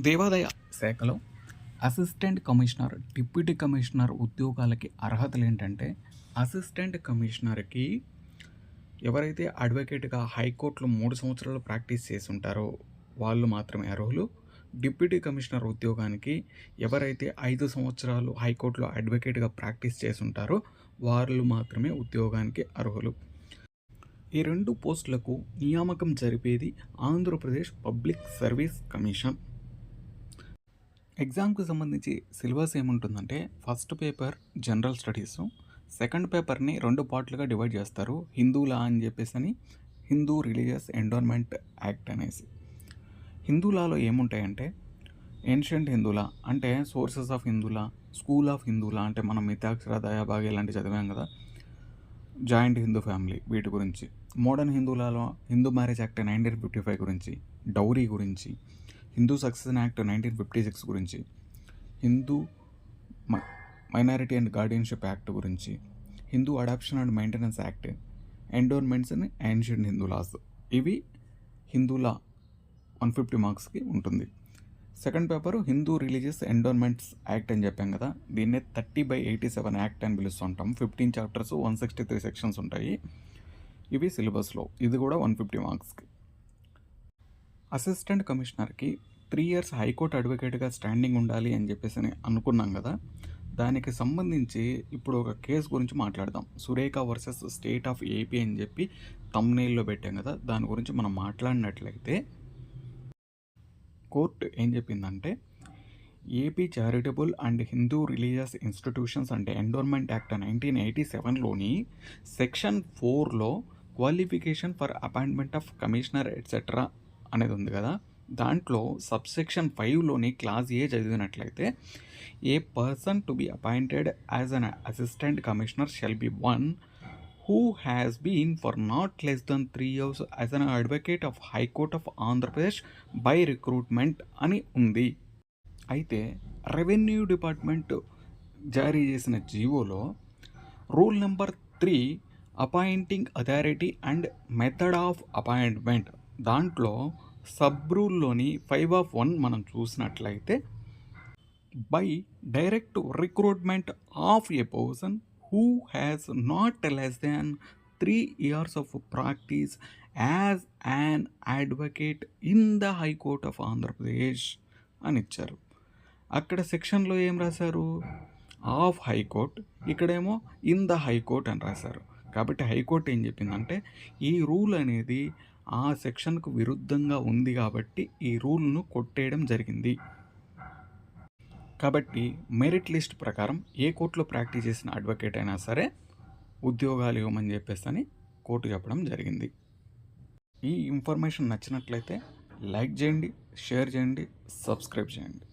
దేవాదాయ. శాఖలో assistant commissioner deputy commissioner ఉద్యోగాలకి అర్హతలు ఏంటంటే అసిస్టెంట్ కమిషనర్కి ఎవరైతే అడ్వకేట్గా హైకోర్టులో మూడు సంవత్సరాలు ప్రాక్టీస్ చేసి ఉంటారో వాళ్ళు మాత్రమే అర్హులు. డిప్యూటీ కమిషనర్ ఉద్యోగానికి ఎవరైతే ఐదు సంవత్సరాలు హైకోర్టులో అడ్వకేట్గా ప్రాక్టీస్ చేసి ఉంటారో వాళ్ళు మాత్రమే ఉద్యోగానికి అర్హులు. ఈ రెండు పోస్టులకు నియామకం జరిపేది ఆంధ్రప్రదేశ్ పబ్లిక్ సర్వీస్ కమిషన్. ఎగ్జామ్కి సంబంధించి సిలబస్ ఏముంటుందంటే first paper general studies second పేపర్ని రెండు పార్ట్లుగా డివైడ్ చేస్తారు. హిందూ లా అని చెప్పేసి అని హిందూ రిలీజియస్ ఎండోన్మెంట్ యాక్ట్ అనేసి. హిందూ లాలో ఏముంటాయంటే ఏన్షియంట్ హిందూలా అంటే sources of Hindu law school of Hindu law అంటే మనం మితాక్షర దయాబాగ్ ఇలాంటి చదివాం కదా జాయింట్ హిందూ ఫ్యామిలీ వీటి గురించి. Modern హిందూలాలో Hindu marriage act nineteen fifty five గురించి డౌరీ గురించి Hindu succession act nineteen fifty six గురించి Hindu minority and guardianship act గురించి Hindu adoption and maintenance act endowments and ancient Hindu laws. ఇవి Hindu law one fifty మార్క్స్కి ఉంటుంది. Second paper Hindu religious endowments act అని చెప్పాం కదా దీన్నే thirty by eighty seven act అని పిలుస్తుంటాం. Fifteen chapters one sixty three sections ఉంటాయి. ఇవి సిలబస్లో. ఇది కూడా వన్ ఫిఫ్టీ మార్క్స్కి. అసిస్టెంట్ కమిషనర్కి త్రీ ఇయర్స్ హైకోర్టు అడ్వకేట్గా స్టాండింగ్ ఉండాలి అని చెప్పేసి అని అనుకున్నాం కదా దానికి సంబంధించి ఇప్పుడు ఒక కేసు గురించి మాట్లాడదాం. Surekha versus state of AP అని చెప్పి తమ్నేల్లో పెట్టాం కదా దాని గురించి మనం మాట్లాడినట్లయితే కోర్టు ఏం చెప్పిందంటే AP charitable and Hindu religious institutions and endowment act nineteen eighty సెవెన్లోని section ఫోర్లో qualification for appointment of commissioner etcetera అనేది ఉంది కదా. దాంట్లో సబ్సెక్షన్ ఫైవ్లోని క్లాస్ ఏ చదివినట్లయితే a person to be appointed as an assistant commissioner shall be one who has been for not less then three years as an advocate of high court of Andhra Pradesh by recruitment అని ఉంది. అయితే revenue department జారీ చేసిన జీవోలో rule number three appointing authority and method of appointment దాంట్లో sub రూల్లోని five of one మనం చూసినట్లయితే by direct recruitment of a person who has not less than three years of practice as an advocate in the high court of Andhra Pradesh అని ఇచ్చారు. అక్కడ సెక్షన్లో ఏం రాశారు? Of high court. ఇక్కడేమో in the high court అని రాశారు. కాబట్టి హైకోర్టు ఏం చెప్పిందంటే ఈ రూల్ అనేది ఆ సెక్షన్కు విరుద్ధంగా ఉంది కాబట్టి ఈ రూల్ను కొట్టేయడం జరిగింది. కాబట్టి మెరిట్ లిస్ట్ ప్రకారం ఏ కోర్టులో ప్రాక్టీస్ చేసిన అడ్వకేట్ అయినా సరే ఉద్యోగాలు ఇవ్వమని చెప్పేసి అని కోర్టు చెప్పడం జరిగింది. ఈ ఇన్ఫర్మేషన్ నచ్చినట్లయితే లైక్ చేయండి షేర్ చేయండి సబ్స్క్రైబ్ చేయండి.